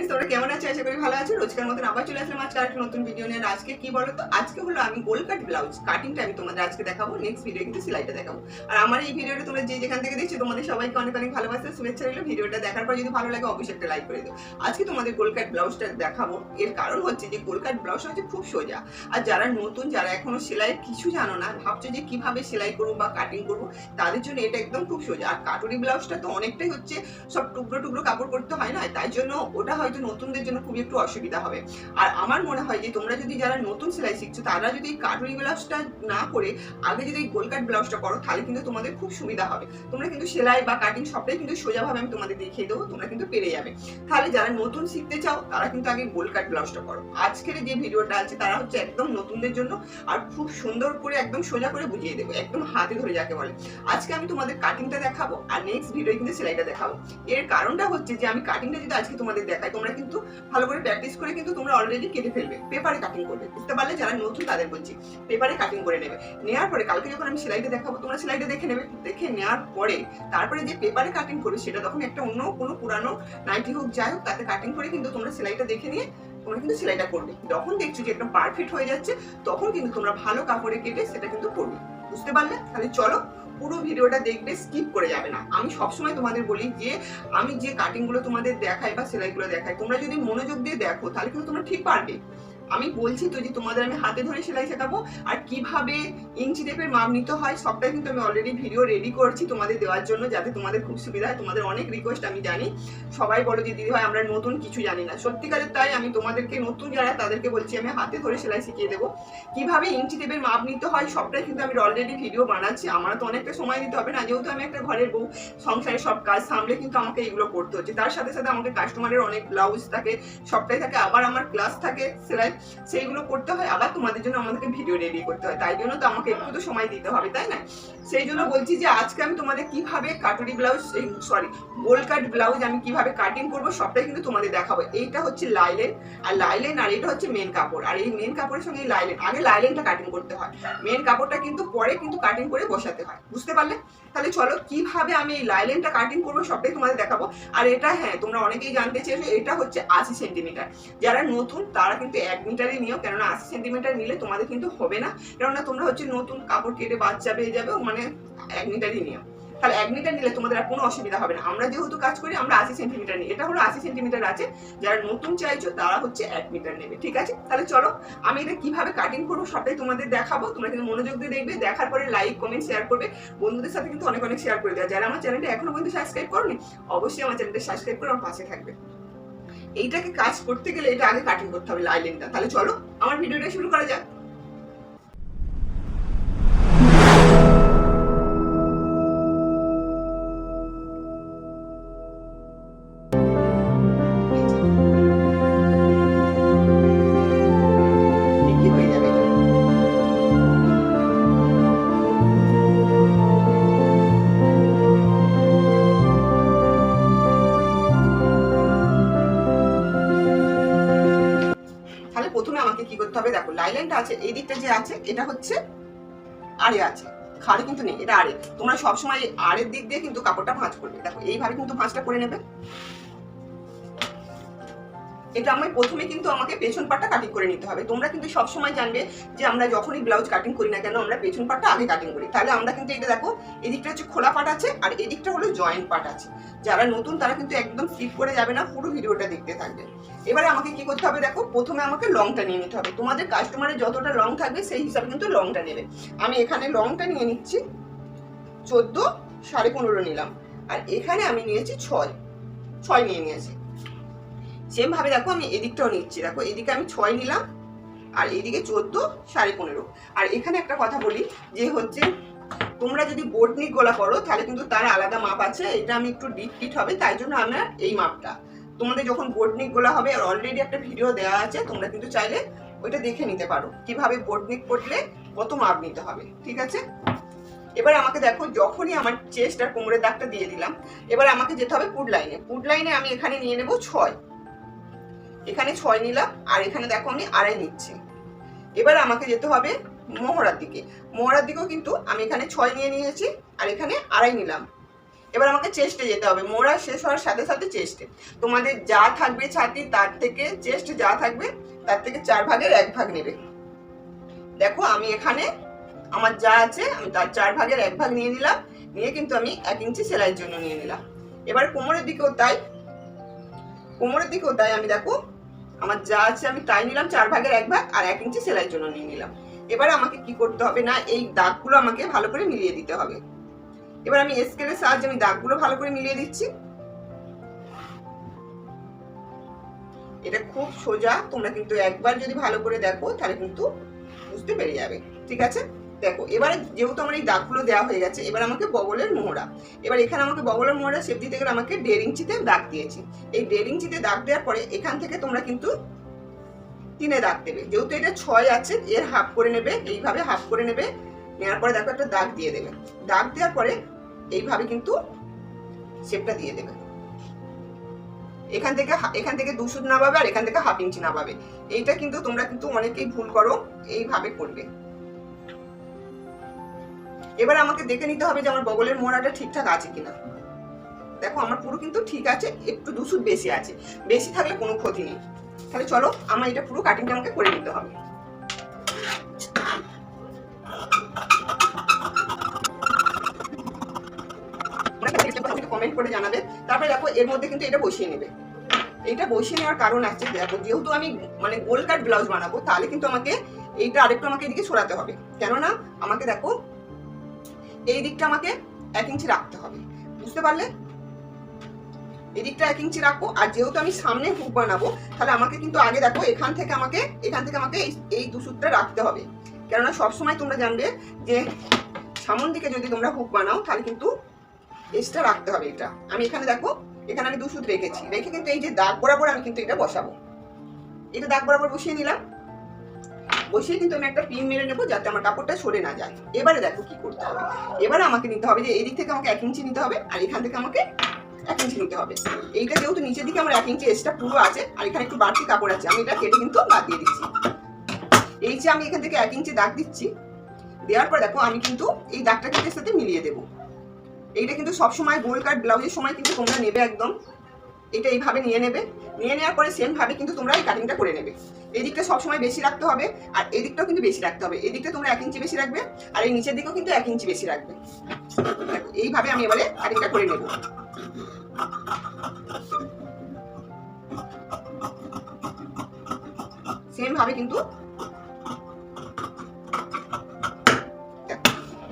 Friends তোমরা কেমন আছো? আশা করি ভালো আছো। রোজকার মতন আবার চলে আসলাম আজকে আরেকটা নতুন ভিডিও নিয়ে। আজকে কি বলো তো আজকে হলো আমি গোল কাট ব্লাউজ কাটিংটা আমি তোমাদের আজকে দেখাবো। নেক্সট ভিডিও কিন্তু সেলাইটা দেখাবো। আর আমার এই ভিডিওটা তোমরা যে যেখান থেকে দেখছ, তোমাদের সবাইকে অনেক অনেক ভালোবাসা, শুভেচ্ছা রইল। ভিডিওটা দেখার পর যদি ভালো লাগে, অবশ্যই একটা লাইক করে দিও। আজকে তোমাদের গোল কাট ব্লাউজটা দেখাবো। এর কারণ হচ্ছে যে গোল কাট ব্লাউজটা হচ্ছে খুব সোজা। আর যারা নতুন, যারা এখনও সেলাই কিছু জানো না, ভাবছ যে কীভাবে সেলাই করব বা কাটিং করব, তাদের জন্য এটা একদম খুব সোজা। আর কাটুরি ব্লাউজটা তো অনেকটাই হচ্ছে সব টুকরো টুকরো কাপড় করতে হয় না? তাই জন্য ওটা হয়তো নতুনদের জন্য খুবই একটু অসুবিধা হবে। আর আমার মনে হয় যে তোমরা যদি যারা নতুন সেলাই শিখছো, তারা যদি কাটুরি ব্লাউজটা না করে আগে যদি গোল কাট ব্লাউজটা করো, তাহলে কিন্তু তোমাদের খুব সুবিধা হবে। তোমরা কিন্তু সেলাই বা কাটিং সবটাই কিন্তু সোজাভাবে আমি তোমাদের দেখিয়ে দেবো, তোমরা কিন্তু পেরে যাবে। তাহলে যারা নতুন শিখতে চাও, তারা কিন্তু আগে গোল কাট ব্লাউজটা করো। আজকের যে ভিডিওটা আছে, তারা হচ্ছে একদম নতুনদের জন্য আর খুব সুন্দর করে একদম সোজা করে বুঝিয়ে দেবো, একদম হাতে ধরে যাকে বলে। আজকে আমি তোমাদের কাটিংটা দেখাবো, আর নেক্সট ভিডিও কিন্তু সেলাইটা দেখাবো। এর কারণটা হচ্ছে যে আমি কাটিংটা যদি আজকে তোমাদের দেখাই তোমরা কিন্তু ভালো করে প্র্যাকটিস করে কিন্তু তোমরা অলরেডি কেটে ফেলবে। পেপারে কাটিং করবে। বুঝতে পারলে যারা নতুন তাদের বলছি পেপারে কাটিং করে নেবে। নেওয়ার পরে কালকে যখন আমি সেলাইটা দেখাবো, তোমরা সেলাইটা দেখে নেবে। দেখে নেওয়ার পরে তারপরে যে পেপারে কাটিং করবে সেটা তখন একটা অন্য কোনো পুরানো নাইটি হোক যাই হোক, তাতে কাটিং করে কিন্তু তোমরা সেলাইটা দেখে নিয়ে তোমরা কিন্তু সেলাইটা করবে। যখন দেখছ যে একদম পারফেক্ট হয়ে যাচ্ছে, তখন কিন্তু তোমরা ভালো কাপড়ে কেটে সেটা কিন্তু করবে। বুঝতে পারলে? তাহলে চলো পুরো ভিডিওটা দেখবে স্কিপ করে যাবে না। আমি সবসময় তোমাদের বলি যে, আমি যে কাটিংগুলো তোমাদের দেখাই বা সেলাইগুলো দেখাই, তোমরা যদি মনোযোগ দিয়ে দেখো, তাহলে কিন্তু তোমরা ঠিক পারবে। আমি বলছি তো যে তোমাদের আমি হাতে ধরে সেলাই শেখাবো। আর কীভাবে ইঞ্চি টেপের মাপ নিতে হয় সবটাই কিন্তু আমি অলরেডি ভিডিও রেডি করছি তোমাদের দেওয়ার জন্য যাতে তোমাদের খুব সুবিধা হয়। তোমাদের অনেক রিকোয়েস্ট আমি জানি। সবাই বলো যে দিদি ভাই আমরা নতুন কিছু জানি না। সত্যিকারের তাই আমি তোমাদেরকে, নতুন যারা, তাদেরকে বলছি, আমি হাতে ধরে সেলাই শিখিয়ে দেবো। কীভাবে ইঞ্চি টেপের মাপ নিতে হয় সবটাই কিন্তু আমি অলরেডি ভিডিও বানাচ্ছি। আমার তো অনেকটা সময় দিতে হবে না। যেহেতু আমি একটা ঘরের বউ সংসারের সব কাজ সামলে কিন্তু আমাকে এগুলো করতে হচ্ছে। তার সাথে সাথে আমাকে কাস্টমারের অনেক ব্লাউজ থাকে, সবটাই থাকে। আবার আমার ক্লাস থাকে সেলাই সেইগুলো করতে হয়, আবার তোমাদের জন্য আমাদেরকে ভিডিও রেডি করতে হয়। তাই জন্য তো আমাকে একটু তো সময় দিতে হবে, তাই না? সেই জন্য বলছি যে আজকে আমি তোমাদের কীভাবে কাটুরি ব্লাউজ সরি গোল কাট ব্লাউজ আমি কীভাবে কাটিং করব সবটাই কিন্তু তোমাদের দেখাবো। এইটা হচ্ছে লাইলেন আর লাইলেন আর এটা হচ্ছে মেন কাপড়। আর এই মেন কাপড়ের সঙ্গে লাইলেন আগে লাইলেনটা কাটিং করতে হয়। মেন কাপড়টা কিন্তু পরে কিন্তু কাটিং করে বসাতে হয়। বুঝতে পারলে? তাহলে চলো, কীভাবে আমি এই লাইলেনটা কাটিং করব সবটাই তোমাদের দেখাবো। আর এটা হ্যাঁ তোমরা অনেকেই জানতে চেয়েছো, এটা হচ্ছে আশি সেন্টিমিটার যারা নতুন, তারা কিন্তু এক মিটারে নিও, কেননা আশি সেন্টিমিটার নিলে তোমাদের কিন্তু হবে না। কেননা তোমরা হচ্ছে নতুন কাপড় কেটে বাচ্চা পেয়ে যাবে মানে এক মিটারই নিও। তাহলে এক মিটার নিলে তোমাদের আর কোনো অসুবিধা হবে না। আমরা যেহেতু কাজ করি, আমরা আশি সেন্টিমিটার নিই। এটা হলো আশি সেন্টিমিটার আছে। যারা নতুন চাইছো, তারা হচ্ছে এক মিটার নেবে, ঠিক আছে? তাহলে চলো, আমি এটা কীভাবে কাটিং করব সবটাই তোমাদের দেখাবো। তোমরা কিন্তু মনোযোগ দিয়ে দেখবে। দেখার পরে লাইক কমেন্ট শেয়ার করবে। বন্ধুদের সাথে কিন্তু অনেক অনেক শেয়ার করে দেওয়া। যারা আমার চ্যানেলটা এখনও পর্যন্ত সাবস্ক্রাইব করনি, অবশ্যই আমার চ্যানেলটা সাবস্ক্রাইব করে আমার পাশে থাকবে। এইটাকে কাজ করতে গেলে এটা আগে কাটিং করতে হবে লাইলেনটা তাহলে চলো, আমার ভিডিওটা শুরু করা যাক। এটা হচ্ছে আরে আছে। খাড়ে কিন্তু নেই, এটা আরে। তোমরা সবসময় আরের দিক দিয়ে কিন্তু কাপড়টা ভাঁজ করবে। দেখো, এইভাবে কিন্তু ভাঁজটা করে নেবে। এটা আমার প্রথমে কিন্তু আমাকে পেছন পাটটা কাটিং করে নিতে হবে। তোমরা কিন্তু সবসময় জানবে যে আমরা যখনই ব্লাউজ কাটিং করি না কেন, আমরা পেছন পাটটা আগে কাটিং করি। তাহলে আমরা কিন্তু এটা দেখো, এদিকটা হচ্ছে খোলা পাট আছে আর এদিকটা হলো জয়েন্ট পাট আছে। যারা নতুন তারা কিন্তু একদম স্কিপ করে যাবে না, পুরো ভিডিওটা দেখতে থাকবে। এবারে আমাকে কি করতে হবে দেখো, প্রথমে আমাকে লংটা নিয়ে নিতে হবে। তোমাদের কাস্টমারের যতটা লং থাকবে, সেই হিসাবে কিন্তু লংটা নেবে। আমি এখানে লংটা নিয়ে নিচ্ছি, চোদ্দ সাড়ে পনেরো নিলাম। আর এখানে আমি নিয়েছি ছয়। ছয় নিয়ে নিয়েছি। সেম ভাবে দেখো আমি এদিকটাও নিচ্ছি। দেখো, এদিকে আমি ছয় নিলাম, আর এদিকে চোদ্দ, সাড়ে পনেরো। আর এখানে একটা কথা বলি, যে হচ্ছে তোমরা যদি বোট নিক গলা করো, তাহলে কিন্তু তার আলাদা মাপ আছে। এটা আমি একটু ডিপ ফিট হবে, তাই জন্য আমার এই মাপটা তোমাদের যখন বোট নিক গোলা হবে, আর অলরেডি একটা ভিডিও দেওয়া আছে, তোমরা কিন্তু চাইলে ওইটা দেখে নিতে পারো। কীভাবে বোট নিক করলে কত মাপ নিতে হবে, ঠিক আছে? এবার আমাকে দেখো, যখনই আমার চেস্ট আর কোমরের দাগটা দিয়ে দিলাম, এবার আমাকে যেতে হবে পুড লাইনে পুড লাইনে আমি এখানে নিয়ে নেব ছয়। এখানে ছয় নিলাম, আর এখানে দেখো আমি আড়াই নিচ্ছি। এবার আমাকে যেতে হবে মোহরার দিকে। মোহরার দিকেও কিন্তু আমি এখানে ছয় নিয়ে নিয়েছি, আর এখানে আড়াই নিলাম। এবার আমাকে চেস্টে যেতে হবে। মোড়া শেষ হওয়ার সাথে সাথে চেস্টে তোমাদের যা থাকবে ছাতি, তার থেকে চেস্ট যা থাকবে, তার থেকে চার ভাগের এক ভাগ নেবে। দেখো আমি এখানে আমার যা আছে, আমি তার চার ভাগের এক ভাগ নিয়ে নিলাম, নিয়ে কিন্তু আমি এক ইঞ্চি সেলাইয়ের জন্য নিয়ে নিলাম। এবার কোমরের দিকেও তাই। কোমরের দিকেও তাই আমি দেখো আমার যা আছে আমি তাই নিলাম, চার ভাগের এক ভাগ আর এক ইঞ্চি সেলাইয়ের জন্য নিয়ে নিলাম। এবার আমাকে কি করতে হবে না, এই দাগগুলো আমাকে ভালো করে মিলিয়ে দিতে হবে। এবার আমি স্কেলের সাহায্যে আমি দাগগুলো ভালো করে মিলিয়ে দিচ্ছি। এটা খুব সোজা, তোমরা কিন্তু একবার যদি ভালো করে দেখো, তাহলে কিন্তু বুঝতে পেরে যাবে। ঠিক আছে? দেখো, এবারে যেহেতু আমার এই দাগগুলো দেওয়া হয়ে গেছে, এবার আমাকে বগলের মোহরা। এবার এখানে আমাকে বগলের মোহরা শেপ দিতে গেলে আমাকে দেড় ইঞ্চিতে দাগ দিয়েছি। এই দেড় ইঞ্চিতে দাগ দেওয়ার পরে এখান থেকে তোমরা কিন্তু তিনে দাগ দেবে। যেহেতু এটা ছয় আছে, এর হাফ করে নেবে, এইভাবে হাফ করে নেবে নেওয়ার পরে দেখো একটা দাগ দিয়ে দেবে। দাগ দেওয়ার পরে এইভাবে কিন্তু শেপটা দিয়ে দেবে। এখান থেকে এখান থেকে দুশো নামাবে আর এখান থেকে হাফ ইঞ্চি না পাবে এইটা কিন্তু তোমরা কিন্তু অনেকেই ভুল করো, এইভাবে করবে। এবার আমাকে দেখে নিতে হবে যে আমার বগলের মোড়াটা ঠিকঠাক আছে কিনা। দেখো, আমার পুরো কিন্তু ঠিক আছে, একটু দুশুদ বেশি আছে। বেশি থাকলে কোনো ক্ষতি নেই। তাহলে চলো, আমার এটা পুরো কাটিংটা আমাকে করে নিতে হবে। কমেন্ট করে জানাবে। তারপরে দেখো, এর মধ্যে কিন্তু এটা বসিয়ে নেবে। এইটা বসিয়ে নেওয়ার কারণ আছে দেখো, যেহেতু আমি মানে গোল কাট ব্লাউজ বানাবো, তাহলে কিন্তু আমাকে এইটা আরেকটু আমাকে এদিকে সরাতে হবে। কেননা, আমাকে দেখো এই দিকটা আমাকে এক ইঞ্চি রাখতে হবে। বুঝতে পারলে? এদিকটা এক ইঞ্চি রাখব আর যেহেতু আমি সামনে হুক বানাবো, তাহলে আমাকে কিন্তু আগে দেখো এখান থেকে আমাকে, এখান থেকে আমাকে এই- দুসুতটা রাখতে হবে। কেননা সবসময় তোমরা জানবে যে সামন দিকে যদি তোমরা হুক বানাও, তাহলে কিন্তু এক্সট্রা রাখতে হবে এটা। আমি এখানে দেখো, এখানে আমি দুসুত রেখেছি। রেখে কিন্তু এই যে দাগ বরাবর আমি কিন্তু এটা বসাবো। এটা দাগ বরাবর বসিয়ে নিলাম বসিয়ে কিন্তু আমি একটা পিন মেরে নেব যাতে আমার কাপড়টা সরে না যায়। এবারে দেখো কি করতে হবে। এবারে আমাকে নিতে হবে যে এই দিক থেকে আমাকে এক ইঞ্চি নিতে হবে আর এখান থেকে আমাকে এক ইঞ্চি নিতে হবে। এইটা যেহেতু নিচের দিকে আমার এক ইঞ্চি এক্সট্রা পুরো আছে আর এখানে একটু বাড়তি কাপড় আছে, আমি এটা কেটে কিন্তু বাদ দিয়ে দিচ্ছি। এই যে আমি এখান থেকে এক ইঞ্চি দাগ দিচ্ছি, দেওয়ার পর দেখো আমি কিন্তু এই দাগটা কিন্তু সাথে মিলিয়ে দেবো। এইটা কিন্তু সবসময় গোল কাট ব্লাউজের সময় কিন্তু তোমরা নেবে একদম। এটা এইভাবে নিয়ে নেবে। নিয়ে নেওয়ার পরে সেম ভাবে কিন্তু তোমরা এই কাটিংটা করে নেবে। এই দিকটা সবসময় বেশি রাখতে হবে আর এদিকটাও কিন্তু বেশি রাখতে হবে। এদিকটা তোমরা এক ইঞ্চি বেশি রাখবে আর এই নিচের দিকেও কিন্তু এক ইঞ্চি বেশি রাখবে। এইভাবে আমি এবারে কাটিংটা করে নেব। সেম ভাবে কিন্তু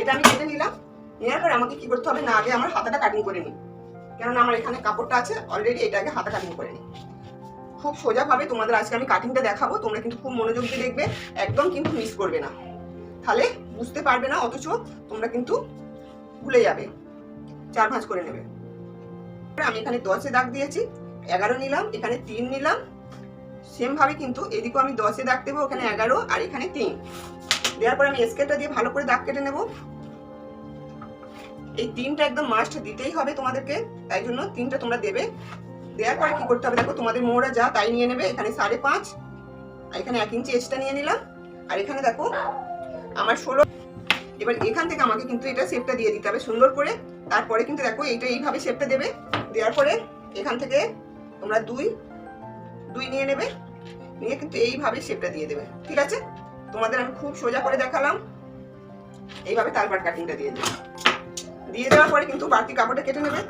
এটা আমি কেটে নিলাম। নেওয়ার পরে আমাকে কি করতে হবে? না, আগে আমার হাতাটা কাটিং করে নিই। কেননা আমার এখানে কাপড়টা আছে অলরেডি এটা আগে হাতা কাটিং করে নিই খুব সোজাভাবে তোমাদের আজকে আমি কাটিংটা দেখাবো, তোমরা কিন্তু খুব মনোযোগ দিয়ে দেখবে, একদম কিন্তু মিস করবে না। তাহলে বুঝতে পারবে না, অথচ তোমরা কিন্তু ভুলে যাবে, চার ভাঁজ করে নেবে। আমি এখানে দশে দাগ দিয়েছি, এগারো নিলাম, এখানে তিন নিলাম সেম ভাবে কিন্তু এদিকেও আমি দশে দাগ দেবো, ওখানে এগারো আর এখানে তিন। দেওয়ার পরে আমি স্কেলটা দিয়ে ভালো করে দাগ কেটে নেব। এই তিনটা একদম মাস্ট দিতেই হবে তোমাদেরকে, তাই জন্য তিনটা তোমরা দেবে। দেওয়ার পরে কি করতে হবে দেখো, তোমাদের মোড়া যা তাই নিয়ে নেবে, এখানে সাড়ে পাঁচ, আর এখানে এক ইঞ্চি এক্সট্রা নিয়ে নিলাম। আর এখানে দেখো, আমার ষোলো, এবার এখান থেকে আমাকে কিন্তু এটা শেপটা দিয়ে দিতে হবে সুন্দর করে। তারপরে কিন্তু দেখো, এইটা এইভাবে শেপটা দেবে। দেওয়ার পরে এখান থেকে তোমরা দুই দুই নিয়ে নেবে। নিয়ে কিন্তু এইভাবে শেপটা দিয়ে দেবে, ঠিক আছে? তোমাদের আমি খুব সোজা করে দেখালাম। এইভাবে তারপর কাটিংটা দিয়ে দেবে দিয়ে দেওয়ার পরে কিন্তু বাড়তি কাপড়টা কেটে নেবে।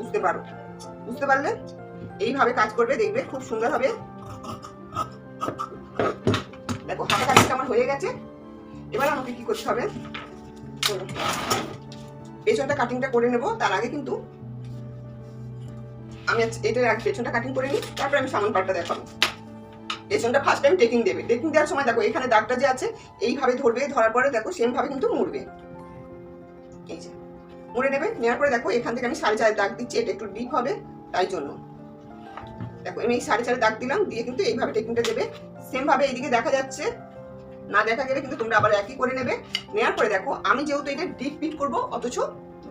বুঝতে পারো। বুঝতে পারলে এইভাবে কাজ করবে, দেখবে খুব সুন্দর হবে। দেখো, হাতা কাজটা আমার হয়ে গেছে। এবার আমাকে কি করতে হবে? পেছনটা কাটিংটা করে নেব। তার আগে কিন্তু আমি আজ এটা আগে পেছনটা কাটিং করে নিই। তারপরে আমি সামন পাটটা দেখাবো। পেছনটা ফার্স্ট টাইম টেকিং দেবে। টেকিং দেওয়ার সময় দেখো, এখানে দাগটা যে আছে, এইভাবে ধরবে, ধরার পরে দেখো সেম ভাবে কিন্তু মুড়বে। এই যে, মুড়ে নেবে, নেওয়ার পরে দেখো এখান থেকে আমি সাড়ে চার দাগ দিচ্ছি, এটা একটু ডিপ হবে, তাই জন্য। দেখো, আমি সাড়ে চার দাগ দিলাম, দিয়ে কিন্তু এইভাবে টেকিংটা দেবে। সেম ভাবে এইদিকে দেখা যাচ্ছে, না দেখা গেলে কিন্তু তোমরা আবার একই করে নেবে। নেওয়ার পরে দেখো, আমি যেহেতু এটা ডিপ পিট করব, অথচ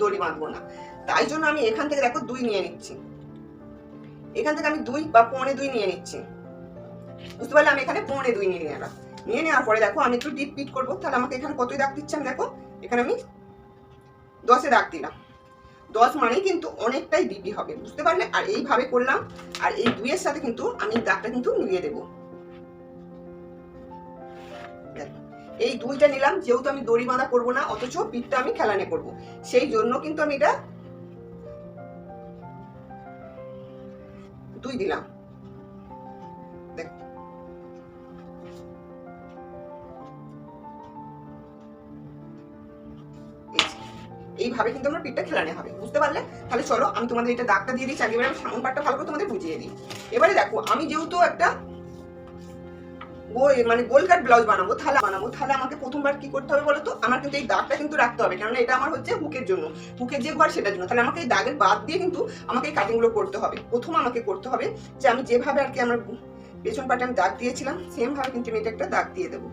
দড়ি বাঁধবো না। তাই জন্য আমি এখান থেকে দেখো দুই নিয়ে নিচ্ছি। এখান থেকে আমি দুই বা পৌনে দুই নিয়ে নিচ্ছি। বুঝতে পারলে আমি এখানে পৌনে দুই নিয়ে নিলাম। নিয়ে নেওয়ার পরে দেখো, আমি একটু ডিপ পিট করব। তাহলে আমাকে এখানে কতই দাগ দিচ্ছে আমি দেখো? এখানে আমি দশে দাগ দিলাম। দশ মানেই কিন্তু অনেকটাই ডিপি হবে, বুঝতে পারলে? আর এইভাবে করলাম, আর এই দুইয়ের সাথে কিন্তু আমি দাগটা কিন্তু মিলিয়ে দেবো। এই দুইটা নিলাম, যেহেতু আমি দড়ি বাঁধা করব না, অথচ পিঠটা আমি খেলানে করব। সেই জন্য কিন্তু আমি এটা দুই দিলাম। এইভাবে কিন্তু আমার পিঠটা খেলানো হবে, বুঝতে পারলে? তাহলে চলো, আমি তোমাদের এটা দাগটা দিয়ে আগে এবারে আমি সামন পাটটা ভালো করে তোমাদের বুঝিয়ে দিই। এবারে দেখো, আমি যেহেতু একটা মানে গোল কাট ব্লাউজ বানাবো তাহলে বানাবো, তাহলে আমাকে প্রথমবার কি করতে হবে বলো তো আমার কিন্তু এই দাগটা কিন্তু রাখতে হবে, কেননা এটা আমার হচ্ছে হুকের জন্য। হুকের যে ঘর সেটার জন্য। তাহলে আমাকে এই দাগের বাদ দিয়ে কিন্তু আমাকে এই কাটিংগুলো করতে হবে। প্রথম আমাকে করতে হবে যে আমি যেভাবে আর কি আমার পেছন পাটে আমি দাগ দিয়েছিলাম সেম ভাবে কিন্তু আমি এটা একটা দাগ দিয়ে দেবো।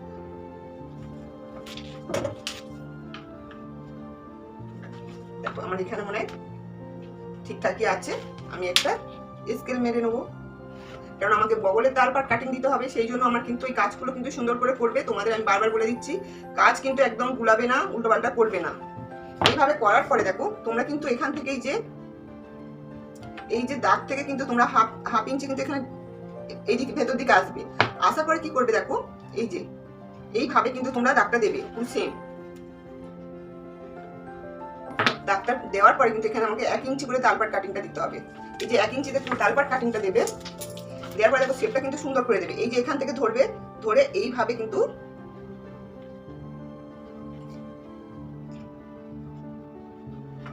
দেখো, আমার এখানে মনে ঠিকঠাকই আছে। আমি একটা স্কেল মেরে নেব। কারণ আমাকে বগলের তার পার কাটিং দিতে হবে, সেই জন্য আমার কিন্তু এই কাজগুলো কিন্তু সুন্দর করে করবে। তোমাদের আমি বারবার বলে দিচ্ছি, কাজ কিন্তু একদম গুলাবে না, উল্টোপাল্টা করবে না। এইভাবে করার পরে দেখো, তোমরা কিন্তু এখান থেকেই যে, এই যে দাগ থেকে কিন্তু তোমরা হাফ হাফ ইঞ্চি কিন্তু এখানে এই দিকে, ভেতর দিকে আসবে। আসার পরে কি করবে দেখো, এই যে, এইভাবে কিন্তু তোমরা দাগটা দেবে সেম দাগটা দেওয়ার পরে কিন্তু এখানে আমাকে এক ইঞ্চি করে তালপাট কাটিংটা দিতে হবে। এই যে এক ইঞ্চিতে তালপাট কাটিংটা দেবে, দেওয়ার পরে দেখো শেপটা কিন্তু সুন্দর করে দেবে। এই যে এখান থেকে ধরবে, ধরে এইভাবে কিন্তু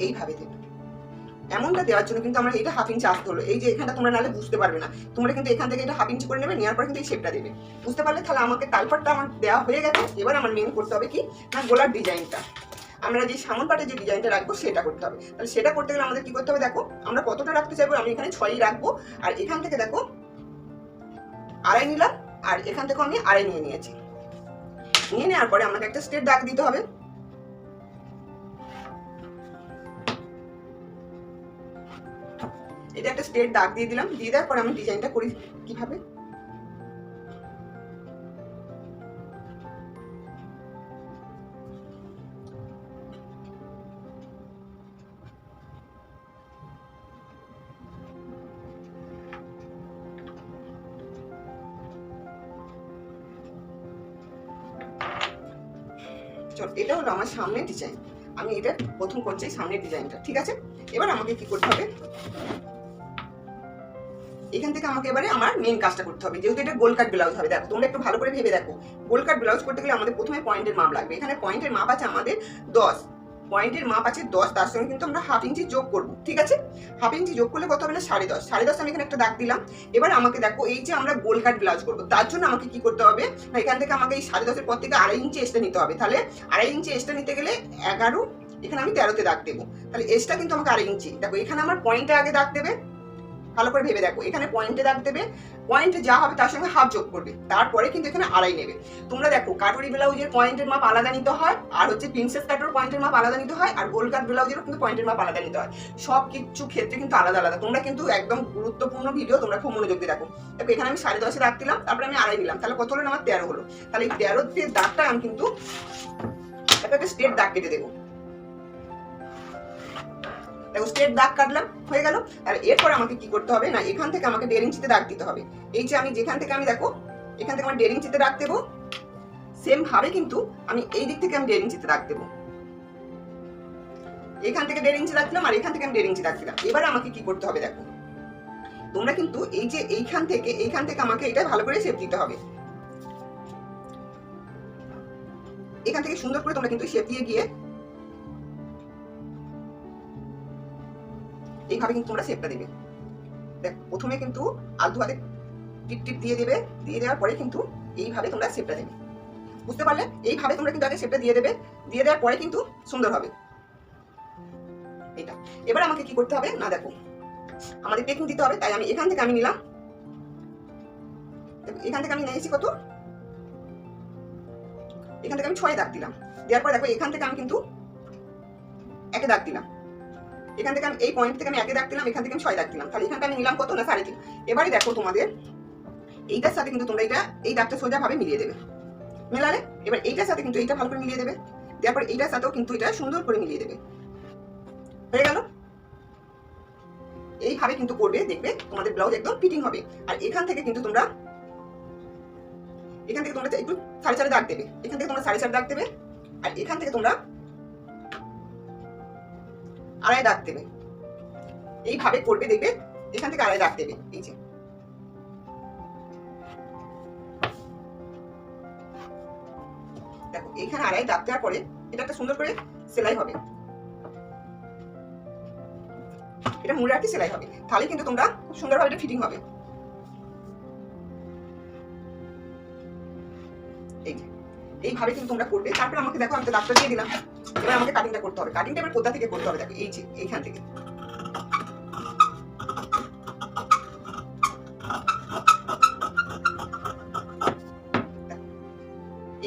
এইভাবে দেবে। এমনটা দেওয়ার জন্য কিন্তু আমরা এটা হাফ ইঞ্চি আসতে হলো। এই যে এখানটা তোমরা নাহলে বুঝতে পারবে না। তোমরা কিন্তু এখান থেকে এটা হাফ ইঞ্চি করে নেবে, নেওয়ার পর কিন্তু এই শেপটা দেবে। বুঝতে পারলে তাহলে আমাকে তালপাটটা আমার দেওয়া হয়ে গেছে। এবার আমার মেন করতে হবে কি? না গোলার ডিজাইনটা আমরা যে সামন পাটে যে ডিজাইনটা রাখব, সেটা করতে হবে। তাহলে সেটা করতে গেলে আমাদের কি করতে হবে দেখো, আমরা কতটা রাখতে চাইব? আমি এখানে ছয়ই রাখব। আর এখান থেকে দেখো, আড়াই নিলাম, আর এখান থেকে আমি আড়াই নিয়ে নিয়েছি। নিয়ে নেওয়ার পরে আমাকে একটা স্ট্রেট দাগ দিতে হবে। এটা একটা স্টেট দাগ দিয়ে দিলাম। দিয়ে দেওয়ার পরে আমি ডিজাইনটা করি কীভাবে? চল, এটা হলো আমার সামনের ডিজাইন আমি এটা প্রথম করছি সামনের ডিজাইনটা ঠিক আছে? এবার আমাকে কি করতে হবে? এখান থেকে আমাকে এবারে আমার মেন কাজটা করতে হবে। যেহেতু এটা গোল কাট ব্লাউজ হবে, দেখো, তোমরা একটু ভালো করে ভেবে দেখো। গোল কাট ব্লাউজ করতে গেলে আমাদের প্রথমে পয়েন্টের মাপ লাগবে। এখানে পয়েন্টের মাপ আছে আমাদের দশ। পয়েন্টের মাপ আছে দশ, তার সঙ্গে কিন্তু আমরা হাফ ইঞ্চি যোগ করব, ঠিক আছে? হাফ ইঞ্চি যোগ করলে কত হবে না? সাড়ে দশ। সাড়ে দশ আমি এখানে একটা দাগ দিলাম। এবার আমাকে দেখো, এই যে আমরা গোল কাট ব্লাউজ করব, তার জন্য আমাকে কি করতে হবে? না, এখান থেকে আমাকে এই সাড়ে দশের পর থেকে আড়াই ইঞ্চি এক্সট্রা নিতে হবে। তাহলে আড়াই ইঞ্চি এক্সট্রা নিতে গেলে এগারো, এখানে আমি তেরোতে দাগ দেবো। তাহলে এসটা কিন্তু আমাকে আড়াই ইঞ্চি দেখো, এখানে আমার পয়েন্টে আগে দাগ দেবে। ভালো করে ভেবে দেখো। এখানে পয়েন্টে দাগ দেবে পয়েন্টে যা হবে তার সঙ্গে হাফ যোগ করবে। তারপরে কিন্তু এখানে আড়াই নেবে। তোমরা দেখো, কাটুরি ব্লাউজের পয়েন্টের মাপ আলাদা নিতে হয়, আর হচ্ছে প্রিন্সেস কাটের পয়েন্টের মাপ আলাদা নিতে হয়, আর গোল কাট ব্লাউজেরও কিন্তু পয়েন্টের মাপ আলাদা নিতে হয়। সব কিছু ক্ষেত্রে কিন্তু আলাদা আলাদা। তোমরা কিন্তু একদম গুরুত্বপূর্ণ ভিডিও তোমরা খুব মনোযোগ দিয়ে দেখো। দেখো, এখানে আমি সাড়ে দশে দাগ দিলাম, তারপরে আমি আড়াই দিলাম তাহলে কত হলো আমার তেরো হলো। তাহলে এই তেরো দিয়ে দাগটা আমি কিন্তু একটা স্টেট দাগ কেটে দেবো। স্ট্রেট দাগ কাটলাম, হয়ে গেল। আর এরপর আমাকে কি করতে হবে? না, এখান থেকে আমাকে দেড় ইঞ্চিতে দাগ দিতে হবে। এই যে আমি যেখান থেকে আমি দেখো, এখান থেকে আমার দেড় ইঞ্চিতে দাগ দেবো সেম ভাবে কিন্তু আমি এই দিক থেকে আমি দেড় ইঞ্চিতে দাগ দেবো। এখান থেকে দেড় ইঞ্চি রাখলাম আর এখান থেকে আমি দেড় ইঞ্চি দিলাম। এবার আমাকে কি করতে হবে দেখো? তোমরা কিন্তু এই যে এইখান থেকে এইখান থেকে আমাকে এটা ভালো করে শেপ দিতে হবে। এখান থেকে সুন্দর করে তোমরা কিন্তু শেপ দিয়ে গিয়ে এইভাবে কিন্তু তোমরা শেপটা দেবে। দেখ, প্রথমে কিন্তু আলতু হাতে টিপ টিপ দিয়ে দেবে, দিয়ে দেওয়ার পরে কিন্তু এইভাবে তোমরা শেপটা দেবে। বুঝতে পারলে? এইভাবে তোমরা কিন্তু আগে শেপটা দিয়ে দেবে, দিয়ে দেওয়ার পরে কিন্তু সুন্দর হবে। এটা এবার আমাকে কি করতে হবে? না, দেখো। আমাদের টেকিং দিতে হবে, তাই আমি এখান থেকে আমি নিলাম। এখান থেকে আমি নিয়েছি কত? এখান থেকে আমি ছয় দাগ দিলাম। দেওয়ার পর দেখো, এখান থেকে আমি কিন্তু একে দাগ দিলাম। এখান থেকে আমি, এই পয়েন্ট থেকে আমি একে দাগ দিলাম, এখান থেকে আমি ছয় দাগ দিলাম। তাহলে এখানটা আমি নিলাম কত না সাড়ে তিন? এবারে দেখো তোমাদের, এইটার সাথে কিন্তু তোমরা এটা এই দাগটা সোজা ভাবে মিলিয়ে দেবে। মেলালে? এবার এইটার সাথে কিন্তু এইটা ভালো করে মিলিয়ে দেবে। দেওয়ার পর এইটার সাথেও কিন্তু এটা সুন্দর করে মিলিয়ে দেবে। হয়ে গেল? এইভাবে কিন্তু করবে, দেখবে তোমাদের ব্লাউজ একদম ফিটিং হবে। আর এখান থেকে কিন্তু তোমরা, এখান থেকে তোমরা একটু সাড়ে চারে দাগ দেবে। এখান থেকে তোমরা সাড়ে চার দাগ দেবে। আর এখান থেকে তোমরা আড়াই দাগ দেবে। এইভাবে করবে, দেখবে এখান থেকে আড়াই দাগ দেবে, এই যে। দেখো এখানে আড়াই দাগ দেওয়ার পরে এটা একটা সুন্দর করে সেলাই হবে। এটা মুড়ে রাখতে সেলাই হবে। তাহলে কিন্তু তোমরা খুব সুন্দরভাবে এটা ফিটিং হবে। এই এইভাবে কিন্তু তোমরা করবে। তারপর আমাকে দেখো, আমি তো দাগটা দিয়ে দিলাম। এবার আমাকে কাটিংটা করতে হবে। কাটিংটা এবার কোথা থেকে করতে হবে? দেখো, এই যে, এইখান থেকে।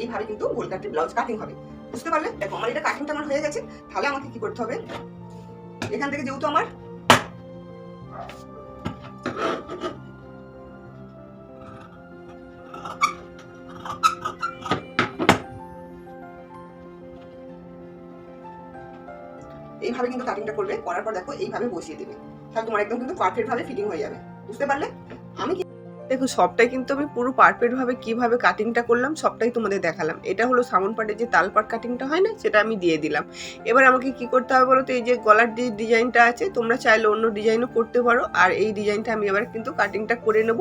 এইভাবে কিন্তু গোল কাটে ব্লাউজ কাটিং হবে। বুঝতে পারলে? দেখো, আমার এটা কাটিংটা আমার হয়ে গেছে। তাহলে আমাকে কি করতে হবে? এখান থেকে যেহেতু আমার এইভাবে কিন্তু কাটিংটা করবে, করার পর দেখো এইভাবে বসিয়ে দেবে। তাহলে তোমার একদম কিন্তু পারফেক্ট ভাবে ফিটিং হয়ে যাবে। বুঝতে পারলে? দেখো, সবটাই কিন্তু আমি পুরো পারফেক্ট ভাবে কীভাবে কাটিংটা করলাম, সবটাই তোমাদের দেখালাম। এটা হলো সামন পাটের যে তালপাট কাটিংটা হয় না, সেটা আমি দিয়ে দিলাম। এবার আমাকে কি করতে হবে বলো তো, এই যে গলার যে ডিজাইনটা আছে, তোমরা চাইলে অন্য ডিজাইনও করতে পারো। আর এই ডিজাইনটা আমি এবার কিন্তু কাটিংটা করে নেব।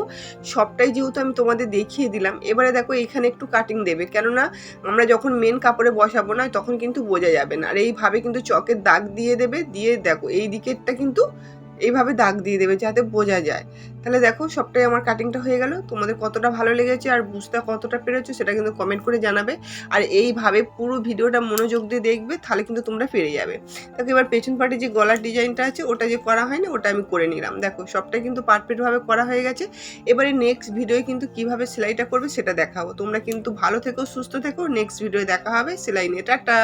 সবটাই যেহেতু আমি তোমাদের দেখিয়ে দিলাম, এবারে দেখো এখানে একটু কাটিং দেবে। কেননা, আমরা যখন মেন কাপড়ে বসাবো না, তখন কিন্তু বোঝা যাবে না। আর এইভাবে কিন্তু চকের দাগ দিয়ে দেবে, দিয়ে দেখো, এই দিকেরটা কিন্তু এইভাবে দাগ দিয়ে দেবে যাতে বোঝা যায়। তাহলে দেখো সবটাই আমার কাটিংটা হয়ে গেল। তোমাদের কতটা ভালো লেগেছে আর বুঝতে কতটা পেরেছ সেটা কিন্তু কমেন্ট করে জানাবে। আর এইভাবে পুরো ভিডিওটা মনোযোগ দিয়ে দেখবে তাহলে কিন্তু তোমরা পেরে যাবে। দেখো এবার পেছন পাটে যে গলার ডিজাইনটা আছে ওটা যে করা হয় না ওটা আমি করে নিলাম। দেখো সবটাই কিন্তু পারফেক্টভাবে করা হয়ে গেছে। এবারে নেক্সট ভিডিওয়ে কিন্তু কীভাবে সেলাইটা করবে সেটা দেখাবো। তোমরা কিন্তু ভালো থেকো, সুস্থ থেকো। নেক্সট ভিডিও দেখা হবে সেলাই নিয়ে টাটা!